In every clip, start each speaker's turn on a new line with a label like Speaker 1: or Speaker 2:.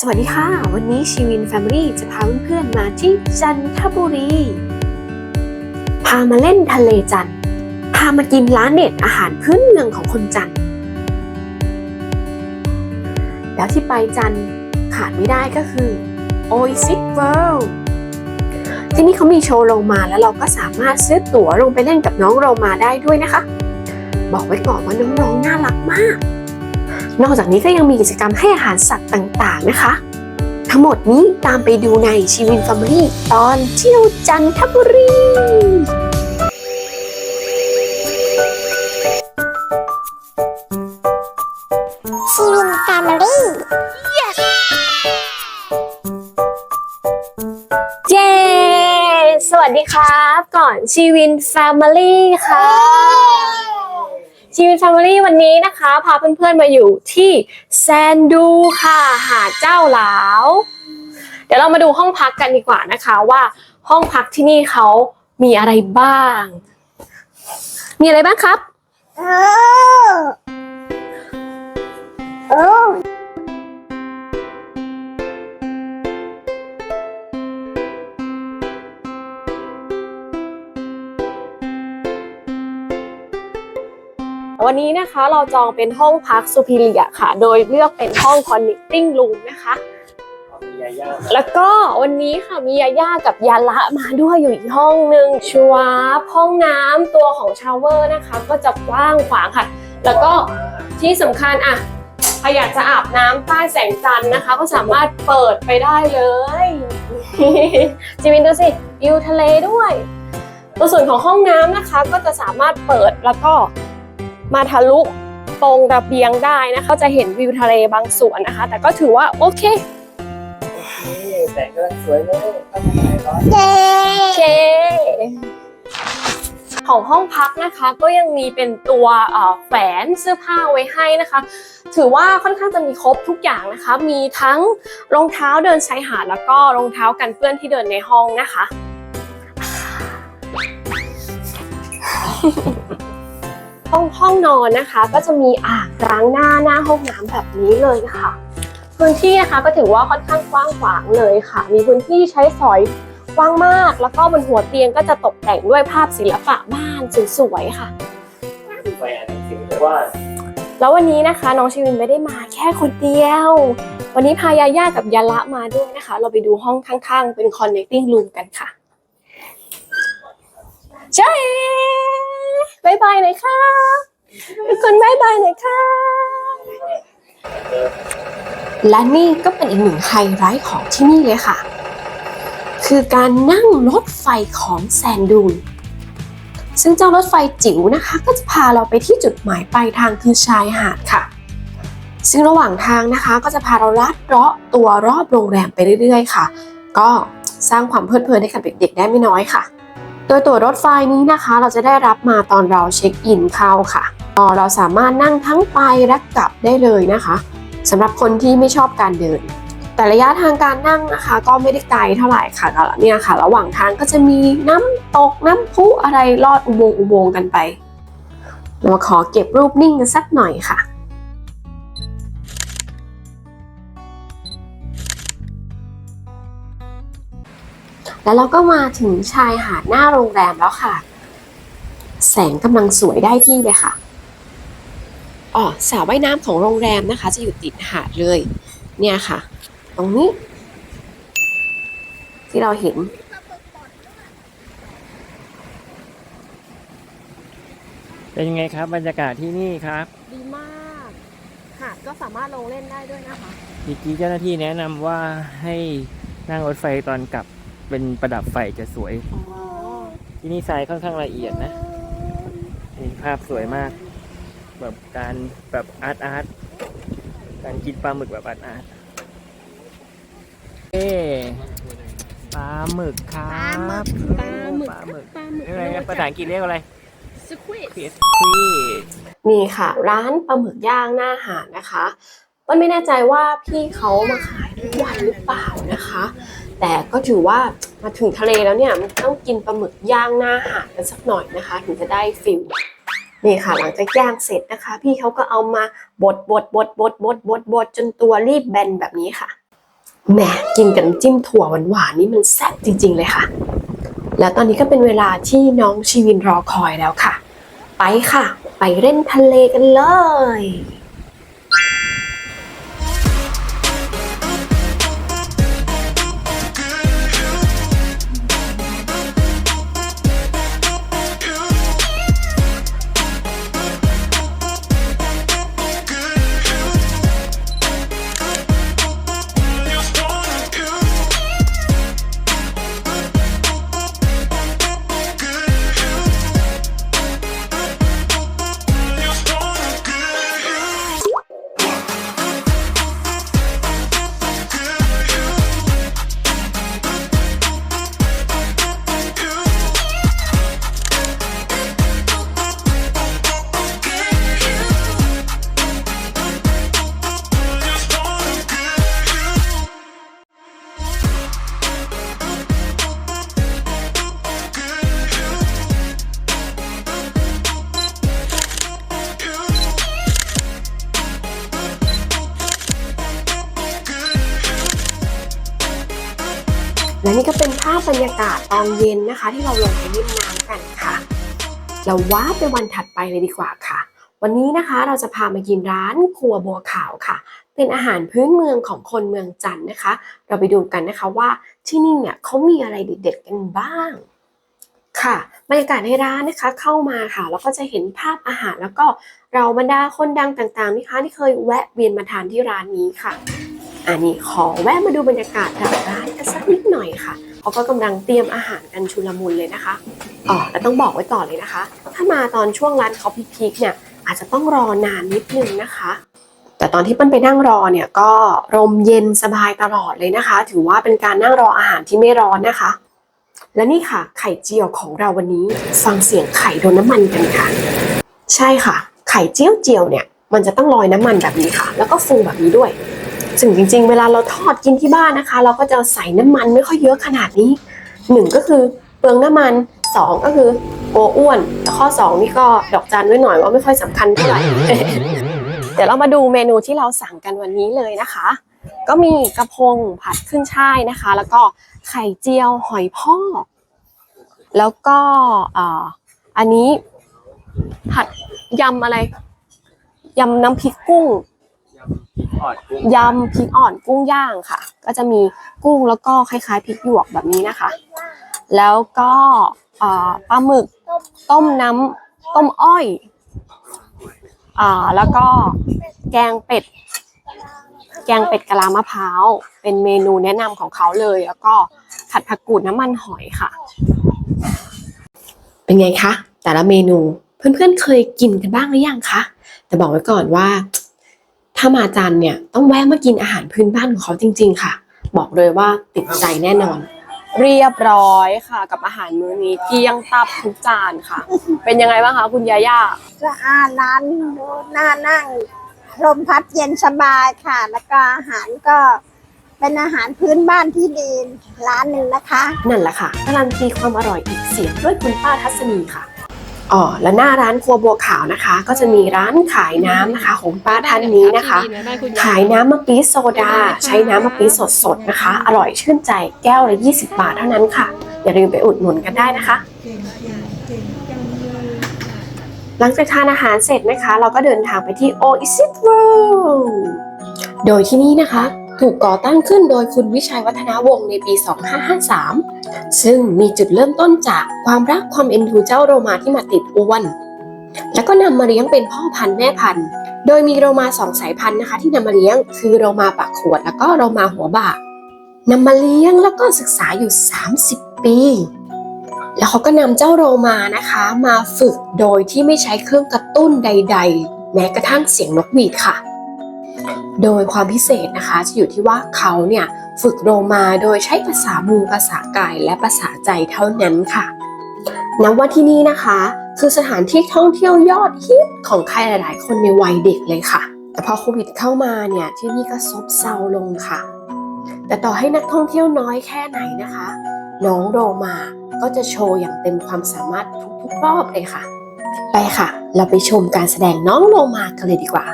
Speaker 1: สวัสดีค่ะ วันนี้ชีวินแฟมิลี่จะพาเพื่อนๆมาที่จันทบุรี พามาเล่นทะเลจัน พามากินร้านเด็ดอาหารพื้นเมืองของคนจัน แล้วที่ไปจันขาดไม่ได้ก็คือ Oasis World ที่นี่เขามีโชว์โลมาแล้วเราก็สามารถซื้อตั๋วลงไปเล่นกับน้องโรมาได้ด้วยนะคะ บอกไว้ก่อนว่าน้องๆน่ารักมาก นอกจากนี้ก็ยังมีกิจกรรมให้อาหารสัตว์ต่างๆนะคะ ทั้งหมดนี้ตามไปดูในชีวินฟ a มิลี่ตอนเที่ยวจันทบุรี
Speaker 2: ชีวินแฟมิลี่
Speaker 1: เย้ สวัสดีครับ ก่อนชีวินแฟมิลี่ค่ะ ชีวิตแฟมิลี่วันนี้นะคะ พาเพื่อนๆมาอยู่ที่แซนดูค่ะ หาดเจ้าหลาว เดี๋ยวเรามาดูห้องพักกันดีกว่านะคะว่าห้องพักที่นี่เขามีอะไรบ้าง มีอะไรบ้างครับ
Speaker 2: โอ้
Speaker 1: วันนี้นะคะเราจองเป็นห้องพักซูพิเลียค่ะ โดยเลือกเป็นห้อง connecting room นะคะ แล้วก็วันนี้ค่ะมียาย่ากับยาละมาด้วยอยู่อีกห้องหนึ่งชัวร์ห้องน้ำตัวของชาวเวอร์นะคะ ก็จะกว้างขวางค่ะ แล้วก็ที่สำคัญอะใครอยากจะอาบน้ำใต้แสงจันทร์นะคะ ก็สามารถเปิดไปได้เลย จิมินดูสิวิวทะเลด้วย ตัวส่วนของห้องน้ำนะคะก็จะสามารถเปิดแล้วก็ มาทะลุตรงระเบียงได้นะคะก็จะเห็นวิวทะเลบางส่วนนะคะ แต่ก็ถือว่าโอเค
Speaker 3: นี่แสงกำลังสวยเลยเข้ามาถ่ายร้อน
Speaker 2: เย้
Speaker 1: โอเคของห้องพักนะคะก็ยังมีเป็นตัวเอ่อแฝนเสื้อผ้าไว้ให้นะคะ ถือว่าค่อนข้างจะมีครบทุกอย่างนะคะ มีทั้งรองเท้าเดินชายหาดแล้วก็รองเท้ากันเปื้อนที่เดินในห้องนะคะ ห้องห้องนอนนะคะ ก็จะมีอ่างล้างหน้าหน้าห้องน้ำแบบนี้เลยค่ะ พื้นที่นะคะก็ถือว่าค่อนข้างกว้างขวางเลยค่ะ มีพื้นที่ใช้สอยกว้างมาก แล้วก็บนหัวเตียงก็จะตกแต่งด้วยภาพศิลปะบ้านสวยๆค่ะ
Speaker 3: ไปอ่านหนังสือแต่ว่า
Speaker 1: แล้ววันนี้นะคะน้องชีวินไม่ได้มาแค่คนเดียว วันนี้พายาย่ากับยาละมาด้วยนะคะ เราไปดูห้องข้างๆ เป็น connecting room กันค่ะ เจ้บายบายหน่อยค่ะทุกคนบายบายหน่อยค่ะ และนี่ก็เป็นอีกหนึ่งไฮไลท์ของที่นี่เลยค่ะ คือการนั่งรถไฟของแซนดูน ซึ่งเจ้ารถไฟจิ๋วนะคะ ก็จะพาเราไปที่จุดหมายปลายทางคือชายหาดค่ะ ซึ่งระหว่างทางนะคะ ก็จะพาเราลัดเลาะตัวรอบโรงแรมไปเรื่อยๆ ค่ะ ก็สร้างความเพลิดเพลินให้กับเด็กๆได้ไม่น้อยค่ะ โดยตั๋วรถไฟนี้นะคะ เราจะได้รับมาตอนเราเช็คอินเข้าค่ะเอ่อเราสามารถนั่งทั้งไปและกลับได้เลยนะคะสำหรับคนที่ไม่ชอบการเดิน แต่ระยะทางการนั่งนะคะ ก็ไม่ได้ไกลเท่าไหร่ค่ะเนี่ยค่ะ ระหว่างทางก็จะมีน้ำตกน้ำพุอะไรลอดอุโมงค์อุโมงค์กันไปเราขอเก็บรูปนิ่งกันสักหน่อยค่ะ แล้วเราก็มาถึงชายหาดหน้าโรงแรมแล้วค่ะ แสงกำลังสวยได้ที่เลยค่ะอ๋อสระว่ายน้ำของโรงแรมนะคะ จะอยู่ติดหาดเลย เนี่ยค่ะ ตรงนี้ ที่เราเห็น
Speaker 3: เป็นยังไงครับ บรรยากาศที่นี่ครับ
Speaker 1: ดีมากหาดก็สามารถลงเล่นได้ด้วยนะคะ
Speaker 3: เมื่อกี้เจ้าหน้าที่แนะนำว่าให้นั่งรถไฟตอนกลับ เป็นประดับไฟจะสวย
Speaker 1: อ๋อ
Speaker 3: ที่นี่ทรายค่อนข้างละเอียดนะนี่ภาพสวยมาก แบบการแบบอาร์ตอาร์ตการกินปลาหมึกแบบอาร์ตอาร์ตเอ้ปลาหมึกครับ
Speaker 1: ปลาหมึก
Speaker 3: ปลาหมึก
Speaker 1: ปลาหมึกปลาหมึก
Speaker 3: เรียกอะไรนะภาษาอังกฤษเรียกว่าอะไร
Speaker 1: สควิด
Speaker 3: คริสครีด
Speaker 1: นี่ค่ะ ร้านปลาหมึกย่างหน้าหาดนะคะเปิ้ลไม่แน่ใจว่าพี่เขามาขายทุกวันหรือเปล่านะคะ แต่ก็ถือว่ามาถึงทะเลแล้วเนี่ยมันต้องกินปลาหมึกย่างหน้าหาดกันสักหน่อยนะคะ ถึงจะได้ฟิลนี่ค่ะหลังจากย่างเสร็จนะคะ พี่เขาก็เอามาบดบดบดบดบดบดบดจนตัวรีบแบนแบบนี้ค่ะแหมกินกับจิ้มถั่วหวานๆนี่มันแซ่บจริง ๆ เลยค่ะ แล้วตอนนี้ก็เป็นเวลาที่น้องชีวินรอคอยแล้วค่ะ ไปค่ะ ไปเล่นทะเลกันเลยานเย็นนะคะ ที่เราลงไปเล่นน้ำกันค่ะ เราว้าร์ปไปวันถัดไปเลยดีกว่าค่ะ วันนี้นะคะเราจะพามากินร้านครัวบัวขาวค่ะ เป็นอาหารพื้นเมืองของคนเมืองจันนะคะ เราไปดูกันนะคะว่าที่นี่เนี่ยเขามีอะไรเด็ดๆกันบ้างค่ะบรรยากาศในร้านนะคะเข้ามาค่ะแล้วก็จะเห็นภาพอาหารแล้วก็เราบรรดาคนดังต่างๆนะคะที่เคยแวะเวียนมาทานที่ร้านนี้ค่ะ อันนี้ขอแวะมาดูบรรยากาศร้านกันสักนิดหน่อยค่ะเขาก็กำลังเตรียมอาหารกันชุลมุนเลยนะคะอ๋อแล้วต้องบอกไว้ก่อนเลยนะคะ ถ้ามาตอนช่วงร้านเขาพีคๆเนี่ยอาจจะต้องรอนานนิดนึงนะคะ แต่ตอนที่เปิ้ลไปนั่งรอเนี่ยก็ลมเย็นสบายตลอดเลยนะคะ ถือว่าเป็นการนั่งรออาหารที่ไม่ร้อนนะคะ และนี่ค่ะไข่เจียวของเราวันนี้ฟังเสียงไข่โดนน้ำมันกันค่ะ ใช่ค่ะ ไข่เจียวเจียวเนี่ยมันจะต้องลอยน้ำมันแบบนี้ค่ะ แล้วก็ฟูแบบนี้ด้วย ซึ่งจริง ๆ เวลาเราทอดกินที่บ้านนะคะ เราก็จะใส่น้ำมันไม่ค่อยเยอะขนาดนี้หนึ่งก็คือเปลืองน้ำมันสองก็คือโออ้วนแต่ข้อสองนี่ก็ดอกจันไว้หน่อยว่าไม่ค่อยสำคัญเท่าไหร่เดี๋ยวเรามาดูเมนูที่เราสั่งกันวันนี้เลยนะคะ ก็มีกระพงผัดขึ้นช่ายนะคะ แล้วก็ไข่เจียวหอยพอกแล้วก็ออันนี้ผัดยำอะไรยำน้ำพริกกุ้ง
Speaker 3: ออดกุ้ง
Speaker 1: ยำพริกอ่อนกุ้งย่างค่ะ ก็จะมีกุ้งแล้วก็คล้ายๆพริกหยวกแบบนี้นะคะ แล้วก็ปลาหมึกต้มน้ำต้มอ้อยอ่าแล้วก็แกงเป็ด แกงเป็ดกะลามะพร้าว เป็นเมนูแนะนำของเขาเลย แล้วก็ผัดผักกูดน้ำมันหอยค่ะ เป็นไงคะ แต่ละเมนูเพื่อนๆเคยกินกันบ้างหรือยังคะแต่บอกไว้ก่อนว่า ถ้ามาจันทร์เนี่ยต้องแวะมากินอาหารพื้นบ้านของเขาจริง ๆ ค่ะ บอกเลยว่าติดใจแน่นอน เรียบร้อยค่ะ กับอาหารมื้อนี้เกลี้ยงตับทุกจานค่ะ เป็นยังไงบ้างคะคุณยาย่า
Speaker 2: สะอาดร้านดูน่านั่งลมพัดเย็นสบายค่ะ แล้วก็อาหารก็เป็นอาหารพื้นบ้านที่ดีร้านหนึ่งนะคะ
Speaker 1: นั่นแหละค่ะการันตีความอร่อยอีกเสียงด้วยคุณป้าทัศนีค่ะ อ๋อและหน้าร้านครัวบัวขาวนะคะ ก็จะมีร้านขายน้ำนะคะ ของป้าท่านนี้นะคะ ขายน้ำมะปี๊ดโซดา ใช้น้ำมะปี๊ดสดๆนะคะ อร่อยชื่นใจแก้วละ20 บาทเท่านั้นค่ะ อย่าลืมไปอุดหนุนกันได้นะคะ หลังจากทานอาหารเสร็จนะคะ เราก็เดินทางไปที่ o i s i t World โดยที่นี่นะคะ ถูกก่อตั้งขึ้นโดยคุณวิชัยวัฒนาวงศ์ในปี 2553 ซึ่งมีจุดเริ่มต้นจากความรักความเอ็นดูเจ้าโรมาที่มาติดอ้วน แล้วก็นำมาเลี้ยงเป็นพ่อพันธุ์แม่พันธุ์ โดยมีโรมาสองสายพันธุ์นะคะ ที่นำมาเลี้ยงคือโรมาปากขวด แล้วก็โรมาหัวบากนำมาเลี้ยงแล้วก็ศึกษาอยู่ 30 ปี แล้วเขาก็นำเจ้าโรมานะคะ มาฝึกโดยที่ไม่ใช้เครื่องกระตุ้นใด ๆ แม้กระทั่งเสียงนกหวีดค่ะ โดยความพิเศษนะคะจะอยู่ที่ว่าเขาเนี่ยฝึกโรมาโดยใช้ภาษามือภาษากายและภาษาใจเท่านั้นค่ะนับว่าที่นี่นะคะ คือสถานที่ท่องเที่ยวยอดฮิตของใครหลาย ๆ คนในวัยเด็กเลยค่ะ แต่พอโควิดเข้ามาเนี่ยที่นี่ก็ซบเซาลงค่ะ แต่ต่อให้นักท่องเที่ยวน้อยแค่ไหนนะคะ น้องโรมาก็จะโชว์อย่างเต็มความสามารถทุกๆรอบเลยค่ะ ไปค่ะ เราไปชมการแสดงน้องโรมากันเลยดีกว่า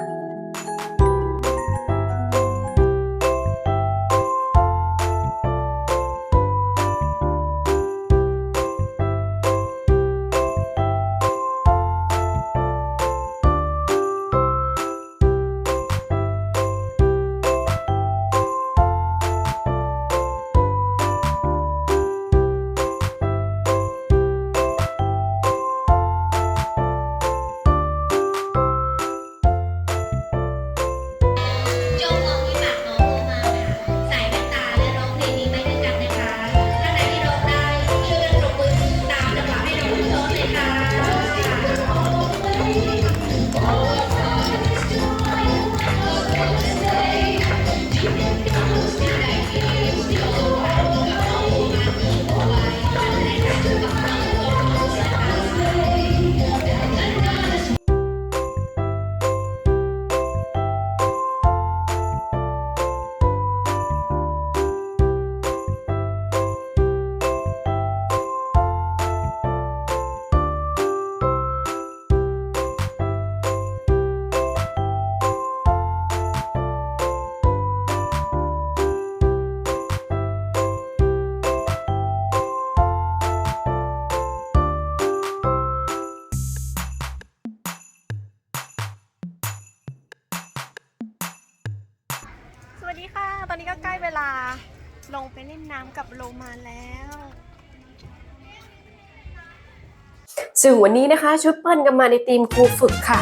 Speaker 1: ซึ่งวันนี้นะคะชุดเปิ้ลกันมาในทีมครูฝึกค่ะ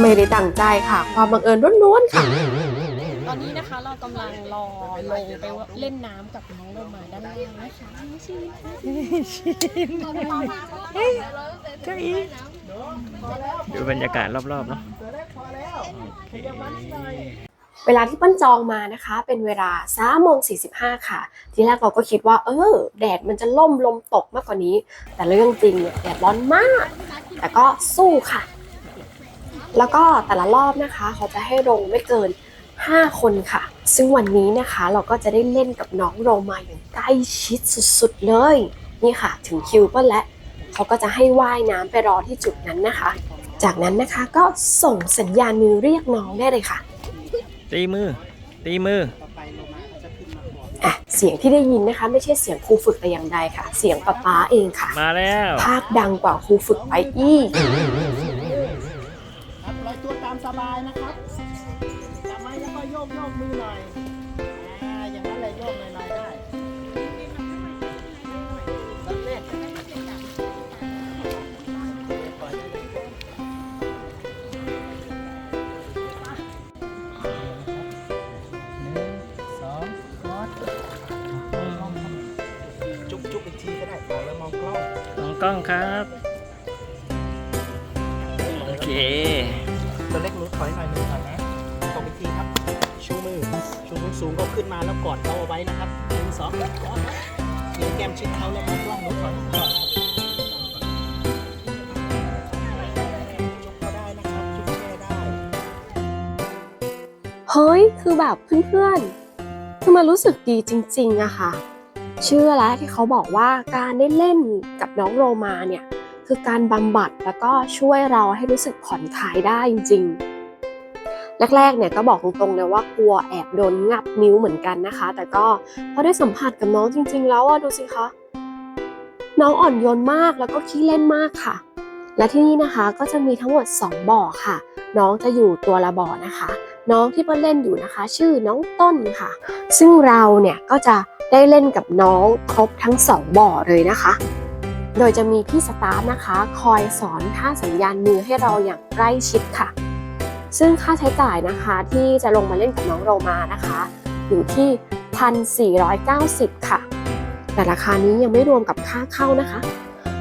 Speaker 1: ไม่ได้ตั้งใจค่ะ ความบังเอิญล้วนๆค่ะ ตอนนี้นะคะเรากำลังรอลงไปเล่นน้ำกับน้องโลมาด้านล่างนะคะชินชิน
Speaker 3: ดูบรรยากาศรอบๆเนาะโอ เว
Speaker 1: ลาที่ปิ้ลจองมานะคะ เป็นเวลา3โมง45ค่ะ ทีแรกเราก็คิดว่า เออ แดดมันจะล่มลมตกมากกว่านี้ แต่เรื่องจริงเนี่ยแดดร้อนมาก แต่ก็สู้ค่ะ แล้วก็แต่ละรอบนะคะ เขาจะให้ลงไม่เกิน 5 คนค่ะ ซึ่งวันนี้นะคะเราก็จะได้เล่นกับน้องโรมาอย่างใกล้ชิดสุดๆเลย นี่ค่ะ ถึงคิวเปิ้ลแล้วเขาก็จะให้ว่ายน้ำไปรอที่จุดนั้นนะคะ จากนั้นนะคะก็ส่งสัญญาณมือเรียกน้องได้เลยค่ะ
Speaker 3: ตีมือ ตีมือ
Speaker 1: อะเสียงที่ได้ยินนะคะ ไม่ใช่เสียงครูฝึกแต่อย่างใดค่ะ เสียงป๊าป๊าเองค่ะ
Speaker 3: มาแล้ว
Speaker 1: ภาคดังกว่าครูฝึกไปอีก
Speaker 4: ครับลอยตัวตามสบายนะครับจับไว้แล้วก็โยกโยกมือหน่อยอ่าอย่างนั้นเลยโยกหน่อยๆได้ กล้อง
Speaker 3: ครับ โอเค
Speaker 4: ตัวเล็กมือถอยหน่อยหนึ่งก่อนนะตรงอีกทีครับ ชูมือ ชูสูงสูงก็ขึ้นมาแล้วกอดเขาเอาไว้นะครับหนึ่งสองกอดเดี๋ยวแก้มชิดเขาแล้วมอกล้องหนูถอยก่อนจุ๊บก็ได้นะครับบ
Speaker 1: เฮ้ย คือแบบเพื่อนๆ คือมันรู้สึกดีจริงๆอะค่ะ เชื่อแล้วที่เขาบอกว่าการได้เล่นกับน้องโรมาเนี่ยคือการบำบัดแล้วก็ช่วยเราให้รู้สึกผ่อนคลายได้จริงๆ แรกๆเนี่ยก็บอกตรงๆเลยว่ากลัวแอบโดนงับนิ้วเหมือนกันนะคะ แต่ก็พอได้สัมผัสกับน้องจริง ๆ แล้วอะดูสิคะน้องอ่อนโยนมากแล้วก็ขี้เล่นมากค่ะ และที่นี่นะคะก็จะมีทั้งหมด 2 บ่อค่ะ น้องจะอยู่ตัวละบ่อนะคะ น้องที่เปิ้ลเล่นอยู่นะคะ ชื่อน้องต้นค่ะ ซึ่งเราเนี่ยก็จะ ได้เล่นกับน้องครบทั้งสองบ่อเลยนะคะ โดยจะมีพี่สตาฟนะคะ คอยสอนท่าสัญญาณมือให้เราอย่างใกล้ชิดค่ะ ซึ่งค่าใช้จ่ายนะคะที่จะลงมาเล่นกับน้องโรมานะคะ อยู่ที่ 1,490 ค่ะ แต่ราคานี้ยังไม่รวมกับค่าเข้านะคะ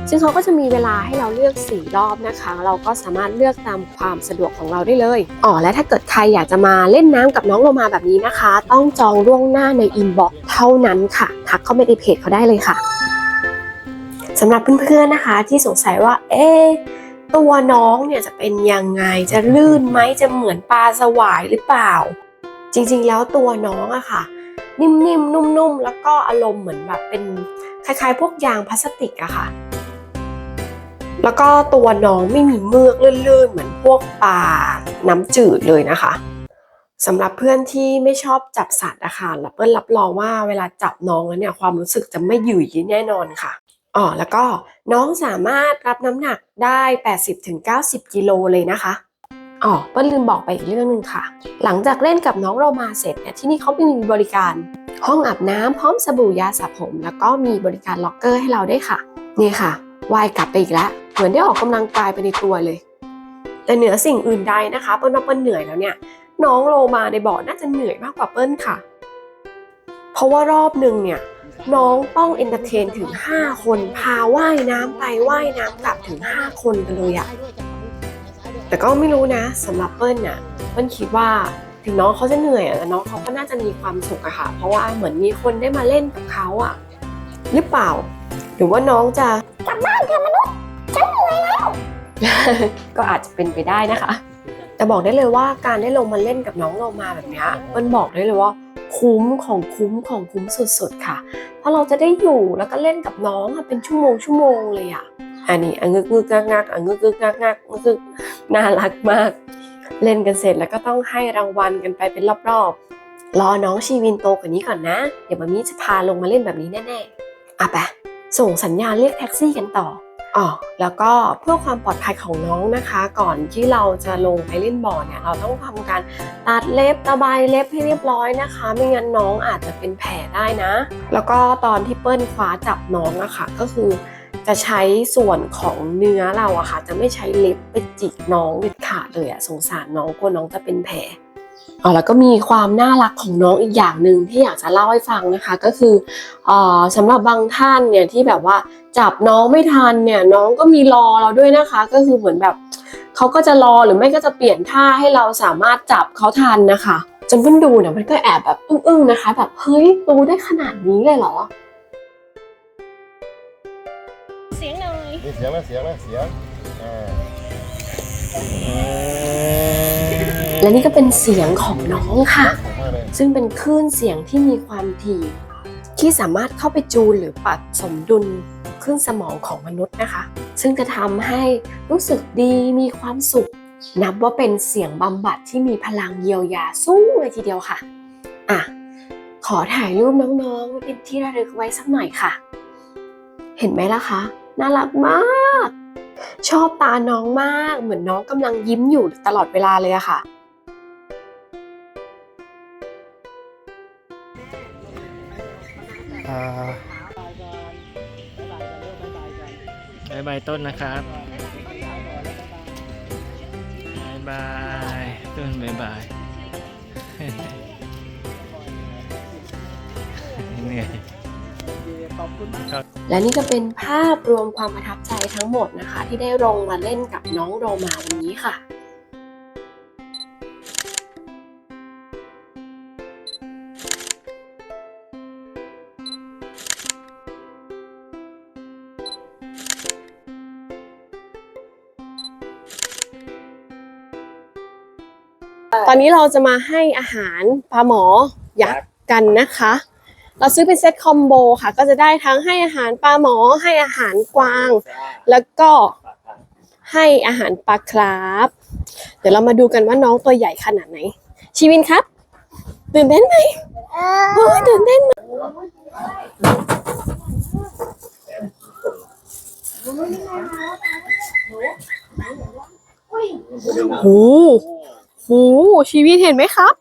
Speaker 1: ซึ่งเขาก็จะมีเวลาให้เราเลือก 4 รอบนะคะ เราก็สามารถเลือกตามความสะดวกของเราได้เลย อ๋อ และถ้าเกิดใครอยากจะมาเล่นน้ำกับน้องโลมาแบบนี้นะคะ ต้องจองล่วงหน้าในอินบ็อกซ์ เท่านั้นค่ะทักเข้าไปในเพจเขาได้เลยค่ะสำหรับเพื่อนๆนะคะ ที่สงสัยว่า เอ๊ตัวน้องเนี่ยจะเป็นยังไงจะลื่นไหมจะเหมือนปลาสวายหรือเปล่า จริงๆแล้วตัวน้องอะค่ะ นิ่มๆนุ่มๆแล้วก็อารมณ์เหมือนแบบเป็นคล้ายๆ พวกยางพลาสติกอะค่ะ แล้วก็ตัวน้องไม่มีเมือกลื่นๆ เหมือนพวกปลาน้ำจืดเลยนะคะ สำหรับเพื่อนที่ไม่ชอบจับสัตว์อะค่ะล้วเปิ้ลรับรองว่าเวลาจับน้องแล้วเนี่ยความรู้สึกจะไม่หยุ่ยแน่นอนค่ะอ๋อแล้วก็น้องสามารถรับน้ำหนักได้ 80-90 กิโลเลยนะคะอ๋อเปิ้ลลืมบอกไปอีกเรื่องหนึ่งค่ะ หลังจากเล่นกับน้องเรามาเสร็จเนี่ยที่นี่เขามีบริการ ห้องอาบน้ำพร้อมสบู่ยาสระผม แล้วก็มีบริการล็อกเกอร์ให้เราได้ค่ะนี่ค่ะว่ายกลับไปอีกแล้วเหมือนได้ออกกำลังกายไปในตัวเลย แต่เหนือสิ่งอื่นใดนะคะเปิ้ลว่าเปิ้ลเหนื่อยแล้วเนี่ย น้องโลมาในบ่อน่าจะเหนื่อยมากกว่าเปิ้ลค่ะ เพราะว่ารอบหนึ่งเนี่ย น้องต้องเอนเตอร์เทนถึง 5 คน พาว่ายน้ำไปว่ายน้ำกลับถึง 5 คนกันเลยอะแต่ก็ไม่รู้นะสำหรับเปิ้ลน่ะเปิ้ลคิดว่าถึงน้องเขาจะเหนื่อยอะแต่น้องเขาก็น่าจะมีความสุขอะค่ะ เพราะว่าเหมือนมีคนได้มาเล่นกับเขาอะหรือเปล่า หรือว่าน้องจะก็อาจจะเป็นไปได้นะคะ แต่บอกได้เลยว่าการได้ลงมาเล่นกับน้องโลมาแบบนี้มันบอกได้เลยว่าคุ้มของคุ้มของคุ้มสุดๆค่ะ เพราะเราจะได้อยู่แล้วก็เล่นกับน้องเป็นชั่วโมงชั่วโมงเลยอะอันนี้อะงึกงึกงักงักอะงึกงึกงักงักงึกงึกน่ารักมาก เล่นกันเสร็จแล้วก็ต้องให้รางวัลกันไปเป็นรอบๆ รอน้องชีวินโตกว่านี้ก่อนนะ เดี๋ยวมามีจะพาลงมาเล่นแบบนี้แน่ๆอะไปส่งสัญญาณเรียกแท็กซี่กันต่อ อ๋อแล้วก็เพื่อความปลอดภัยของน้องนะคะ ก่อนที่เราจะลงไปเล่นบ่อเนี่ยเราต้องทำการตัดเล็บตะไบเล็บให้เรียบร้อยนะคะ ไม่งั้นน้องอาจจะเป็นแผลได้นะ แล้วก็ตอนที่เปิ้ลคว้าจับน้องอะค่ะก็คือจะใช้ส่วนของเนื้อเราอะค่ะ จะไม่ใช้เล็บไปจิกน้องเด็ดขาดเลยอะสงสารน้องกลัวน้องจะเป็นแผล อ๋อแล้วก็มีความน่ารักของน้องอีกอย่างหนึ่งที่อยากจะเล่าให้ฟังนะคะก็คือเอ่อสำหรับบางท่านเนี่ยที่แบบว่าจับน้องไม่ทันเนี่ยน้องก็มีรอเราด้วยนะคะ ก็คือเหมือนแบบเขาก็จะรอหรือไม่ก็จะเปลี่ยนท่าให้เราสามารถจับเขาทันนะคะจนเพิ่งดูเนี่ยมันก็แอบแบบอึ้งๆนะคะ แบบเฮ้ยดูได้ขนาดนี้เลยเหรอ เสียงหน่อย
Speaker 5: นี่เสียงไหมเสียงไหมเสียงอ่า
Speaker 1: และนี่ก็เป็นเสียงของน้องค่ะ
Speaker 5: ผมว่าเลย
Speaker 1: ซึ่งเป็นคลื่นเสียงที่มีความถี่ ที่สามารถเข้าไปจูนหรือปรับสมดุลคลื่นสมองของมนุษย์นะคะ ซึ่งจะทำให้รู้สึกดีมีความสุข นับว่าเป็นเสียงบำบัดที่มีพลังเยียวยาสูงเลยทีเดียวค่ะอะขอถ่ายรูปน้องๆไว้เป็นที่ระลึกไว้สักหน่อยค่ะ เห็นไหมล่ะคะ น่ารักมาก ชอบตาน้องมาก เหมือนน้องกำลังยิ้มอยู่ตลอดเวลาเลยอะค่ะ
Speaker 3: บายบายต้นนะครับบายบายต้นบายบายเหนื่อย
Speaker 1: และนี่ก็เป็นภาพรวมความประทับใจทั้งหมดนะคะ ที่ได้ลงมาเล่นกับน้องโรมาวันนี้ค่ะ ตอนนี้เราจะมาให้อาหารปลาหมอยักษ์กันนะคะ เราซื้อเป็นเซตคอมโบค่ะ ก็จะได้ทั้งให้อาหารปลาหมอ ให้อาหารกวาง แล้วก็ให้อาหารปลาคราฟเดี๋ยวเรามาดูกันว่าน้องตัวใหญ่ขนาดไหน ชีวินครับ ตื่นเต้นไหมโอ้ยตื่นเต้นไหมโห โหชีวิตเห็นไหมครับ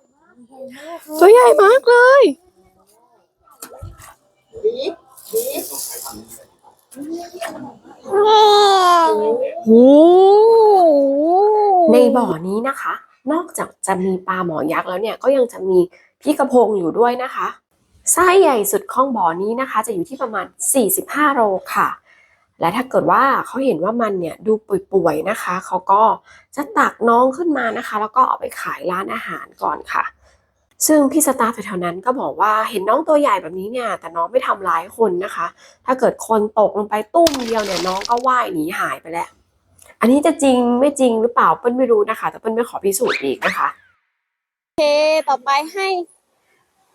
Speaker 1: ตัวใหญ่มากเลยโอ้ในบ่อนี้นะคะ นอกจากจะมีปลาหมอยักษ์แล้วเนี่ยก็ยังจะมีพี่กระพงอยู่ด้วยนะคะไส้ใหญ่สุดของบ่อนี้นะคะ จะอยู่ที่ประมาณ 45 โลค่ะ และถ้าเกิดว่าเขาเห็นว่ามันเนี่ยดูป่วยๆนะคะเขาก็จะตักน้องขึ้นมานะคะ แล้วก็เอาไปขายร้านอาหารก่อนค่ะ ซึ่งพี่สตาฟแถวนั้นก็บอกว่าเห็นน้องตัวใหญ่แบบนี้เนี่ยแต่น้องไม่ทำร้ายคนนะคะ ถ้าเกิดคนตกลงไปตุ้มเดียวเนี่ยน้องก็ว่ายหนีหายไปแล้วอันนี้จะจริงไม่จริงหรือเปล่าเปิ้ลไม่รู้นะคะ แต่เปิ้ลไม่ขอพิสูจน์อีกนะคะโอเคต่อไปให้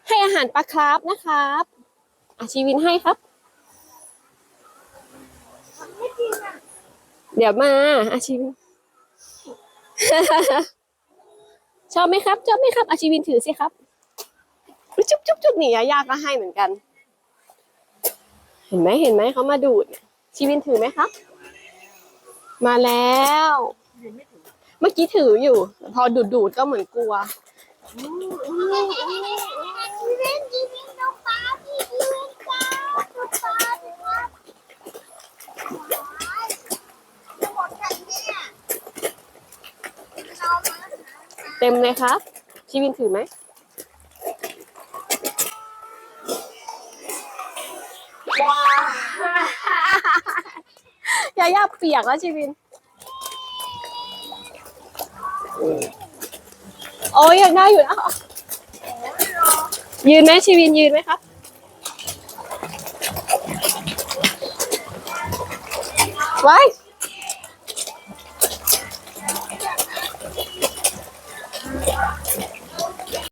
Speaker 1: ให้อาหารปลาคราฟนะครับอาชีวินให้ครับ เดี๋ยวมาอาชีวิน ชอบไหมครับ ชอบไหมครับ อาชีวินถือสิครับ จุ๊บจุ๊บจุ๊บนี่ยากก็ให้เหมือนกัน เห็นไหมเห็นไหมเขามาดูด ชีวินถือไหมครับ มาแล้ว เมื่อกี้ถืออยู่ พอดูดดูดก็เหมือนกลัว เต็มเลยครับ ชีวินถือไหม ว้ายาย่าเปียกแล้วชีวิน โอ้ยยังได้อยู่นะยืนไหมชีวินยืนไหมครับ ไว้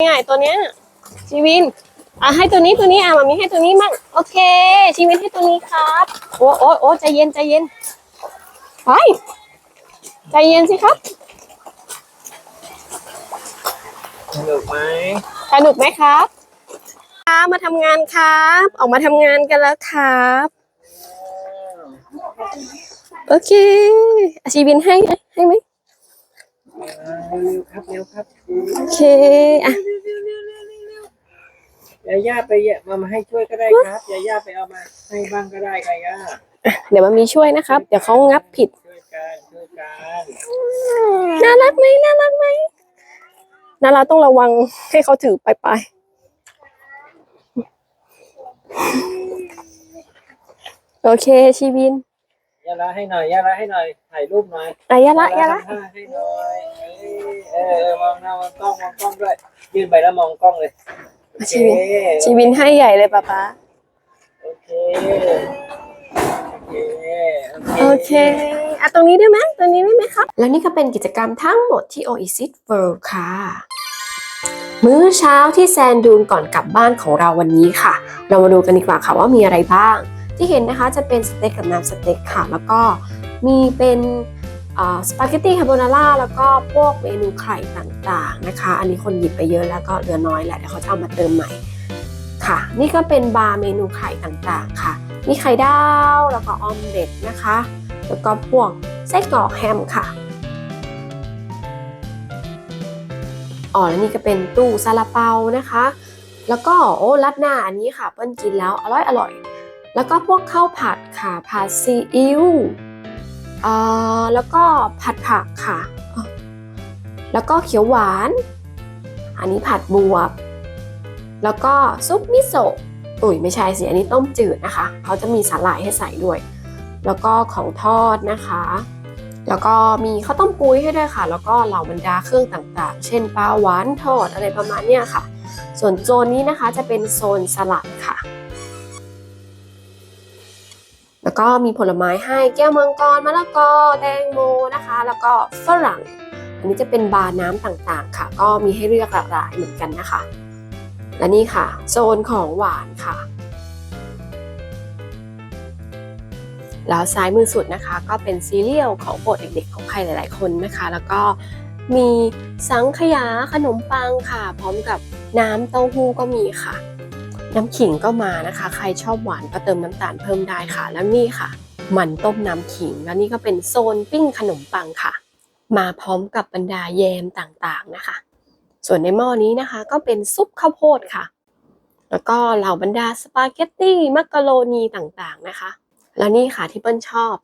Speaker 1: ง่ายตัวเนี้ยชีวินอะให้ตัวนี้ตัวนี้อะมามีให้ตัวนี้มั่งโอเค ชีวินให้ตัวนี้ครับโอ้โอ้โอ้ใจเย็นใจเย็นไปใจเย็นสิครับ
Speaker 3: สนุกไหม
Speaker 1: สนุกไหมครับครับมาทำงานครับ ออกมาทำงานกันแล้วครับ โอเคอาชีวินให้ไหมให้ไหม
Speaker 3: เร็ว ครับเร็วครับ
Speaker 1: โอเคอะ
Speaker 3: ยาย่าไปมามาให้ช่วยก็ได้ครับยาย่าไปเอามาให้บ้างก็ได้ค่ะย่า
Speaker 1: เดี๋ยวมันมีช่วยนะครับ เดี๋ยวเขางับผิด
Speaker 3: ช่วยกันช่วยกัน
Speaker 1: น่ารักไหมน่ารักไหมน่ารักต้องระวังให้เขาถือไปไปโอเคชีวิน
Speaker 3: ยาละให้หน่อยยาละให้หน่อยถ่ายรูปหน่อย
Speaker 1: อะยะละยะละ
Speaker 3: ทำท่าให้หน่อยเอ้ยเออเออมองหน้ามองกล้องมองกล้องด้วยยืนไปแล้วมองกล้องเลยโอเค
Speaker 1: ชีวินชีวินให้ใหญ่เลยป๊าป๊า
Speaker 3: โอเคโอเค
Speaker 1: โอเคอะตรงนี้ได้ไหมตรงนี้ได้ไหมครับ แล้วนี่ก็เป็นกิจกรรมทั้งหมดที่ Oasis World ค่ะ มื้อเช้าที่แซนดูนก่อนกลับบ้านของเราวันนี้ค่ะ เรามาดูกันดีกว่าค่ะว่ามีอะไรบ้าง ที่เห็นนะคะจะเป็นสเต็กกับน้ำสเต็กค่ะ แล้วก็มีเป็นสปาเกตตี้คาโบนาร่าแล้วก็พวกเมนูไข่ต่างๆนะคะ อันนี้คนหยิบไปเยอะแล้วก็เหลือน้อยแหละเดี๋ยวเขาจะเอามาเติมใหม่ค่ะ นี่ก็เป็นบาร์เมนูไข่ต่างๆค่ะ มีไข่ดาวแล้วก็ออมเล็ตนะคะ แล้วก็พวกไส้กรอกแฮมค่ะอ๋อแล้วนี่ก็เป็นตู้ซาลาเปานะคะ แล้วก็โอ้รัดหน้าอันนี้ค่ะเปิ้ลกินแล้วอร่อยอร่อย แล้วก็พวกข้าวผัดค่ะ ผัดซีอิ๊วแล้วก็ผัดผักค่ะ แล้วก็เขียวหวาน อันนี้ผัดบวบ แล้วก็ซุปมิโซะอุ้ยไม่ใช่สิ อันนี้ต้มจืดนะคะ เขาจะมีสาหร่ายให้ใส่ด้วย แล้วก็ของทอดนะคะ แล้วก็มีข้าวต้มกุ้ยให้ด้วยค่ะ แล้วก็เหล่าบรรดาเครื่องต่างๆ เช่นปลาหวานทอดอะไรประมาณเนี้ยค่ะ ส่วนโซนนี้นะคะจะเป็นโซนสลัดค่ะ ก็มีผลไม้ให้แก้วมังกรมะละกอแตงโมนะคะ แล้วก็ฝรั่ง อันนี้จะเป็นบาร์น้ำต่างๆค่ะ ก็มีให้เลือกหลากหลายเหมือนกันนะคะ และนี่ค่ะ โซนของหวานค่ะ แล้วซ้ายมือสุดนะคะ ก็เป็นซีเรียลของโปรดเด็กๆ ของใครหลายๆ คนนะคะ แล้วก็มีสังขยาขนมปังค่ะ พร้อมกับน้ำเต้าหู้ก็มีค่ะ น้ำขิงก็มานะคะ ใครชอบหวานก็เติมน้ำตาลเพิ่มได้ค่ะ แล้วนี่ค่ะ มันต้มน้ำขิง แล้วนี่ก็เป็นโซนปิ้งขนมปังค่ะ มาพร้อมกับบรรดาแยมต่างๆนะคะ ส่วนในหม้อนี้นะคะก็เป็นซุปข้าวโพดค่ะ แล้วก็เหล่าบรรดาสปาเกตตี้มักกะโรนีต่างๆนะคะ แล้วนี่ค่ะที่เปิ้ลชอบ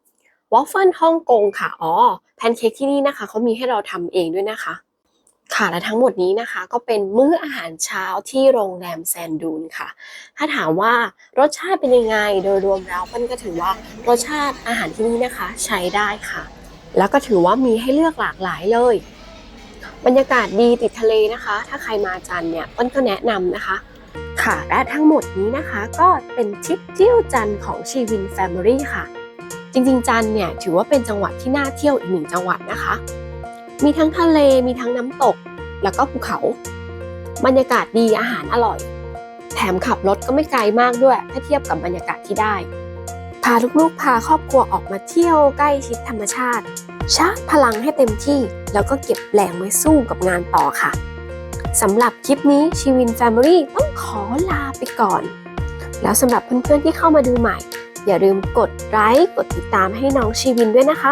Speaker 1: วอฟเฟิลฮ่องกงค่ะ อ๋อ แพนเค้กที่นี่นะคะเขามีให้เราทำเองด้วยนะคะ ค่ะและทั้งหมดนี้นะคะก็เป็นมื้ออาหารเช้าที่โรงแรมแซนดูนค่ะ ถ้าถามว่ารสชาติเป็นยังไงโดยรวมแล้วเปิ้ลก็ถือว่ารสชาติอาหารที่นี่นะคะใช้ได้ค่ะ แล้วก็ถือว่ามีให้เลือกหลากหลายเลย บรรยากาศดีติดทะเลนะคะ ถ้าใครมาจันเนี่ยเปิ้ลก็แนะนำนะคะ ค่ะและทั้งหมดนี้นะคะก็เป็นทริปเที่ยวจันของชีวินแฟมิลี่ค่ะ จริงๆจันเนี่ยถือว่าเป็นจังหวัดที่น่าเที่ยวอีกหนึ่งจังหวัดนะคะ มีทั้งทะเลมีทั้งน้ำตก แล้วก็ภูเขา บรรยากาศดีอาหารอร่อย แถมขับรถก็ไม่ไกลมากด้วย ถ้าเทียบกับบรรยากาศที่ได้ พาลูกๆพาครอบครัวออกมาเที่ยวใกล้ชิดธรรมชาติชาร์จพลังให้เต็มที่ แล้วก็เก็บแรงไว้สู้กับงานต่อค่ะสำหรับคลิปนี้ชีวิน Family ต้องขอลาไปก่อน แล้วสำหรับเพื่อนๆที่เข้ามาดูใหม่ อย่าลืมกดไลค์กดติดตามให้น้องชีวินด้วยนะคะ